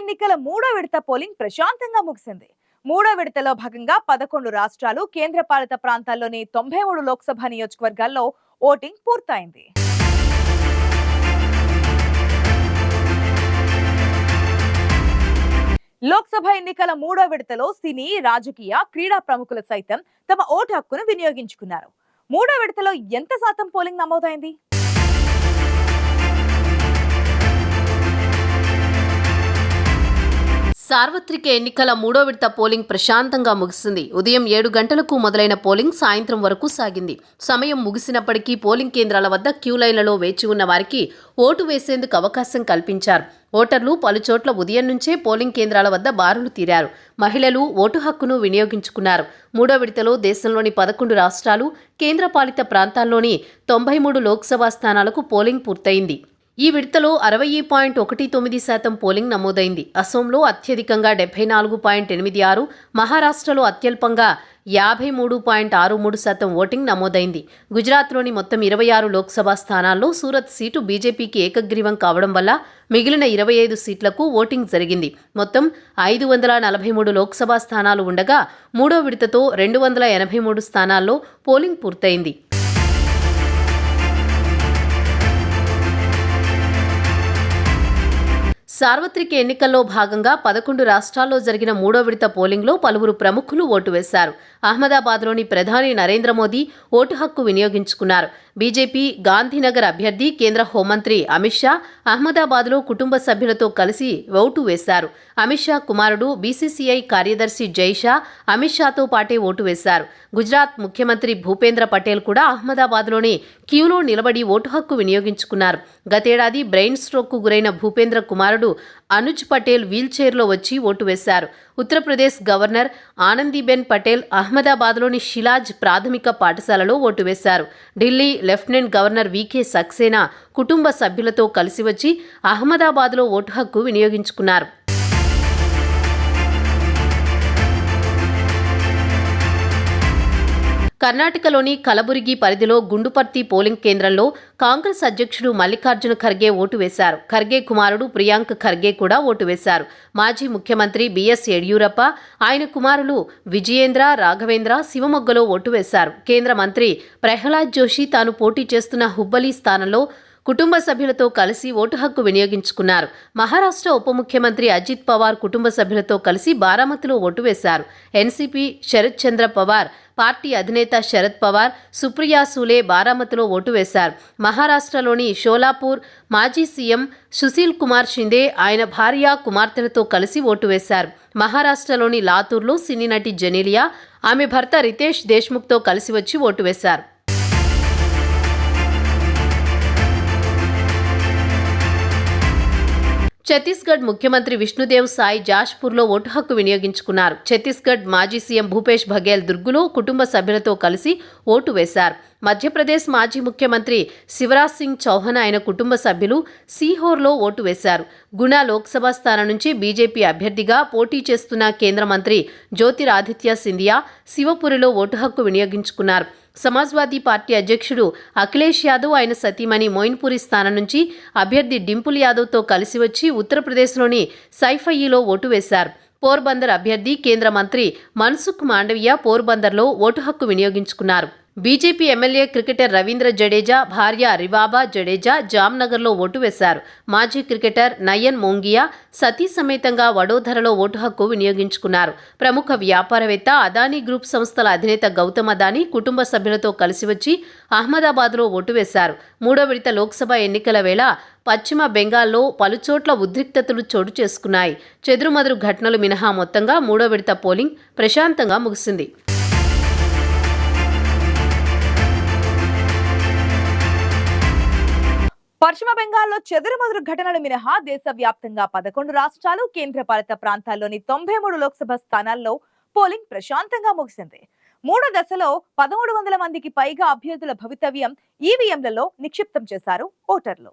ఎన్నికల మూడో విడత పోలింగ్ ప్రశాంతంగా ముగిసింది. మూడో విడతలో భాగంగా పదకొండు రాష్ట్రాలు కేంద్రపాలిత ప్రాంతాల్లోని తొంభై మూడు లోక్సభ నియోజకవర్గాల్లో ఓటింగ్ పూర్తయింది. లోక్సభ ఎన్నికల మూడో విడతలో సినీ రాజకీయ క్రీడా ప్రముఖులు సైతం తమ ఓటు హక్కును వినియోగించుకున్నారు. మూడో విడతలో ఎంత శాతం పోలింగ్ నమోదైంది? సార్వత్రిక ఎన్నికల మూడో విడత పోలింగ్ ప్రశాంతంగా ముగిసింది. ఉదయం ఏడు గంటలకు మొదలైన పోలింగ్ సాయంత్రం వరకు సాగింది. సమయం ముగిసినప్పటికీ పోలింగ్ కేంద్రాల వద్ద క్యూ లైన్లలో వేచి ఉన్న వారికి ఓటు వేసేందుకు అవకాశం కల్పించారు. ఓటర్లు పలుచోట్ల ఉదయం నుంచే పోలింగ్ కేంద్రాల వద్ద బారులు తీరారు. మహిళలు ఓటు హక్కును వినియోగించుకున్నారు. మూడో విడతలో దేశంలోని పదకొండు రాష్ట్రాలు కేంద్రపాలిత ప్రాంతాల్లోని తొంభై మూడు లోక్సభ స్థానాలకు పోలింగ్ పూర్తయింది. ఈ విడతలో అరవై పాయింట్ ఒకటి తొమ్మిది శాతం పోలింగ్ నమోదైంది. అసోంలో అత్యధికంగా డెబ్బై నాలుగు పాయింట్ ఎనిమిది ఆరు మహారాష్ట్రలో అత్యల్పంగా యాభై మూడు పాయింట్ ఆరు మూడు శాతం ఓటింగ్ నమోదైంది. గుజరాత్లోని మొత్తం ఇరవై ఆరు లోక్సభ స్థానాల్లో సూరత్ సీటు బీజేపీకి ఏకగ్రీవం కావడం వల్ల మిగిలిన ఇరవై ఐదు సీట్లకు ఓటింగ్ జరిగింది. మొత్తం ఐదు వందల నలభై మూడు లోక్సభ స్థానాలు ఉండగా మూడో విడతతో రెండు వందల ఎనభై మూడు స్థానాల్లో పోలింగ్ పూర్తయింది. సార్వత్రిక ఎన్నికల్లో భాగంగా పదకొండు రాష్ట్రాల్లో జరిగిన మూడో విడత పోలింగ్లో పలువురు ప్రముఖులు ఓటు వేశారు. అహ్మదాబాద్లోని ప్రధాని నరేంద్ర మోదీ ఓటు హక్కు వినియోగించుకున్నారు. బీజేపీ గాంధీనగర్ అభ్యర్థి కేంద్ర హోంమంత్రి అమిత్ షా అహ్మదాబాద్లో కుటుంబ సభ్యులతో కలిసి ఓటు వేశారు. అమిత్ షా కుమారుడు బీసీసీఐ కార్యదర్శి జైషా అమిత్ షాతో పాటే ఓటు వేశారు. గుజరాత్ ముఖ్యమంత్రి భూపేంద్ర పటేల్ కూడా అహ్మదాబాద్లోని క్యూలో నిలబడి ఓటు హక్కు వినియోగించుకున్నారు. గతేడాది బ్రెయిన్ స్ట్రోక్కు గురైన భూపేంద్ర కుమారుడు అనుజ్ పటేల్ వీల్చైర్లో వచ్చి ఓటు వేశారు. ఉత్తరప్రదేశ్ గవర్నర్ ఆనందీబెన్ పటేల్ అహ్మదాబాద్లోని షిలాజ్ ప్రాథమిక పాఠశాలలో ఓటు వేశారు. Delhi lieutenant governor VK Saxena కుటుంబ సభ్యులతో కలిసి వచ్చి అహ్మదాబాద్లో ఓటు హక్కు వినియోగించుకున్నారు. కర్ణాటకలోని కలబురిగి పరిధిలో గుండుపర్తి పోలింగ్ కేంద్రంలో కాంగ్రెస్ అధ్యక్షుడు మల్లికార్జున ఖర్గే ఓటు వేశారు. ఖర్గే కుమారుడు ప్రియాంక్ ఖర్గే కూడా ఓటు వేశారు. మాజీ ముఖ్యమంత్రి బిఎస్ యడ్యూరప్ప ఆయన కుమారులు విజయేంద్ర రాఘవేంద్ర శివమొగ్గలో ఓటు వేశారు. కేంద్ర మంత్రి ప్రహ్లాద్ జోషి తాను పోటీ చేస్తున్న హుబ్బలి స్థానంలో కుటుంబ సభ్యులతో కలిసి ఓటు హక్కు వినియోగించుకున్నారు. మహారాష్ట్ర ఉప ముఖ్యమంత్రి అజిత్ పవార్ కుటుంబ సభ్యులతో కలిసి బారామతిలో ఓటు వేశారు. ఎన్సీపీ శరత్ చంద్ర పవార్ పార్టీ అధినేత శరద్ పవార్ సుప్రియా సూలే బారామతిలో ఓటు వేశారు. మహారాష్ట్రలోని షోలాపూర్ మాజీ సీఎం సుశీల్ కుమార్ షిందే ఆయన భార్య కుమార్తెలతో కలిసి ఓటు వేశారు. మహారాష్ట్రలోని లాతూర్లో సినీ నటి జెనీలియా ఆమె భర్త రితేష్ దేశ్ముఖ్తో కలిసి వచ్చి ఓటు వేశారు. ఛత్తీస్గఢ్ ముఖ్యమంత్రి విష్ణుదేవ్ సాయి జాష్పూర్లో ఓటు హక్కు వినియోగించుకున్నారు. ఛత్తీస్గఢ్ మాజీ సీఎం భూపేష్ బఘేల్ దుర్గులో కుటుంబ సభ్యులతో కలిసి ఓటు వేశారు. మధ్యప్రదేశ్ మాజీ ముఖ్యమంత్రి శివరాజ్ సింగ్ చౌహాన్ ఆయన కుటుంబ సభ్యులు సీహోర్లో ఓటు వేశారు. గుణా లోక్సభ స్థానం నుంచి బీజేపీ అభ్యర్థిగా పోటీ చేస్తున్న కేంద్ర మంత్రి జ్యోతిరాదిత్య సింధియా శివపురిలో ఓటు హక్కు వినియోగించుకున్నారు. సమాజ్వాదీ పార్టీ అధ్యక్షుడు అఖిలేష్ యాదవ్ ఆయన సతీమణి మోయిన్పురి స్థానం నుంచి అభ్యర్థి డింపుల్ యాదవ్తో కలిసి వచ్చి ఉత్తరప్రదేశ్లోని సైఫయ్యిలో ఓటు వేశారు. పోర్బందర్ అభ్యర్థి కేంద్ర మంత్రి మన్సుఖ్ మాండవియా పోర్బందర్లో ఓటు హక్కు వినియోగించుకున్నారు. BJP MLA cricketer Ravindra Jadeja భార్య రివాబా జడేజా జామ్నగర్లో ఓటు వేశారు. మాజీ క్రికెటర్ నయన్ మోంగియా సతీ సమేతంగా వడోదరలో ఓటు హక్కు వినియోగించుకున్నారు. ప్రముఖ వ్యాపారవేత్త అదానీ గ్రూప్ సంస్థల అధినేత గౌతమ్ అదానీ కుటుంబ సభ్యులతో కలిసి వచ్చి అహ్మదాబాద్లో ఓటు వేశారు. మూడో విడత లోక్సభ ఎన్నికల వేళ పశ్చిమ బెంగాల్లో పలుచోట్ల ఉద్రిక్తతలు చోటు చేసుకున్నాయి. చెదురుమదురు ఘటనలు మినహా మొత్తంగా మూడో విడత పోలింగ్ ప్రశాంతంగా ముగిసింది. పశ్చిమ బెంగాల్లో చెదురుమదురు ఘటనలు మినహా దేశవ్యాప్తంగా పదకొండు రాష్ట్రాలు కేంద్రపాలిత ప్రాంతాల్లోని తొంభై మూడు లోక్సభ స్థానాల్లో పోలింగ్ ప్రశాంతంగా ముగిసింది. మూడో దశలో పదమూడు వందల మందికి పైగా అభ్యర్థుల భవితవ్యం ఈవీఎంలలో నిక్షిప్తం చేశారు ఓటర్లు.